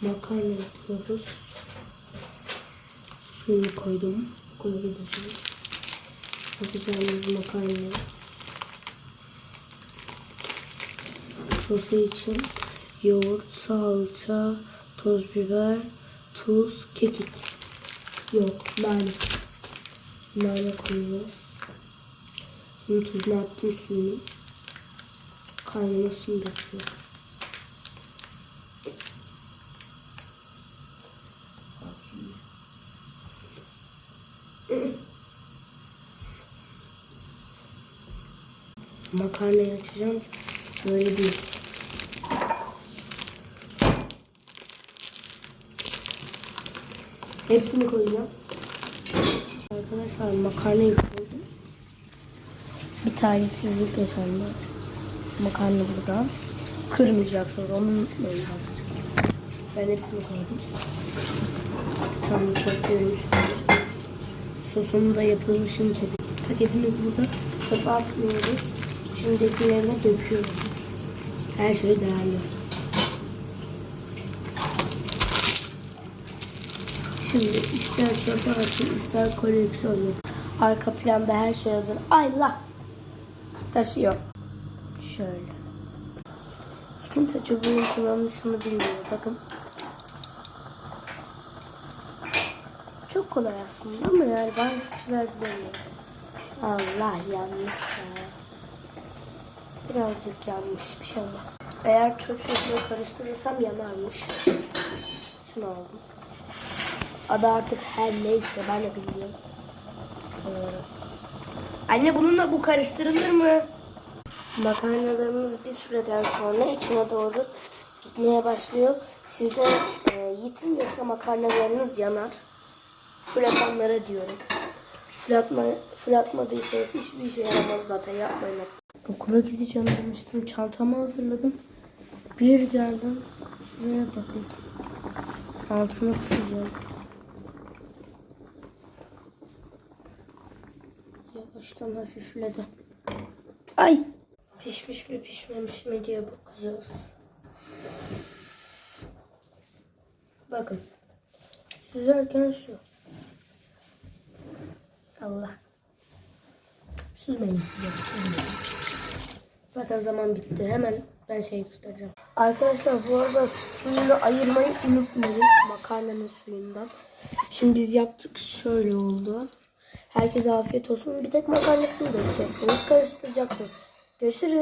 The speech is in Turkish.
Makarna yapıyoruz. Suyunu koydum. Koyabilirim. Yapacağımız makarna. Sosu için yoğurt, salça, toz biber, tuz, kekik. Yok, nane. Nane koyuyoruz. Şimdi tuzunu attım suyunu. Kaynamasını bekliyorum. Makarnayı açacağım. Böyle değil. Hepsini koyacağım. Arkadaşlar makarnayı koydum. Bir talihsizlik yaşandı. Makarna burada. Kırmayacaksınız onu unutmayın. Ben hepsini koydum. Tam şu an. Sosunu da yapılışını çekiyorum. Paketimiz burada. Çöpe atmıyoruz. İçindekilerine döküyoruz. Her şey değerli. Şimdi ister çöpe atın ister koleksiyon yapın. Arka planda her şey hazır. Allah! Taşıyor. Şöyle. Kimse çubuğun kullanılışını bilmiyor. Bakın. Çok kolay aslında ama yani bazı kişiler bilemiyor. Allah yanlış ya. Birazcık yanmış bir şey olmaz. Eğer çöp şeklinde karıştırırsam yanarmış. Şunu aldım. Adı artık her neyse ben de bilmiyorum. Ee, Anne bununla bu karıştırılır mı? Makarnalarımız bir süreden sonra içine doğru gitmeye başlıyor. Sizde e, yitim yoksa makarnalarınız yanar. Fırlatanlara diyorum. Fırlatma, fırlatmadıysanız hiçbir işe yaramaz zaten yapmayın. Okula gideceğim demiştim. Çantamı hazırladım. Bir geldim. Şuraya bakın. Altını kısacağım. Yavaştan hafifledi. Ay! Pişmiş mi pişmemiş mi diye bakacağız. Bakın. Süzerken şu. Allah. Süzmeyin size. Zaten zaman bitti. Hemen ben şey göstereceğim. Arkadaşlar bu arada suyunu ayırmayı unutmayın. Makarnanın suyundan. Şimdi biz yaptık. Şöyle oldu. Herkese afiyet olsun. Bir tek makarnasını dökeceksiniz. Karıştıracaksınız. Görüşürüz.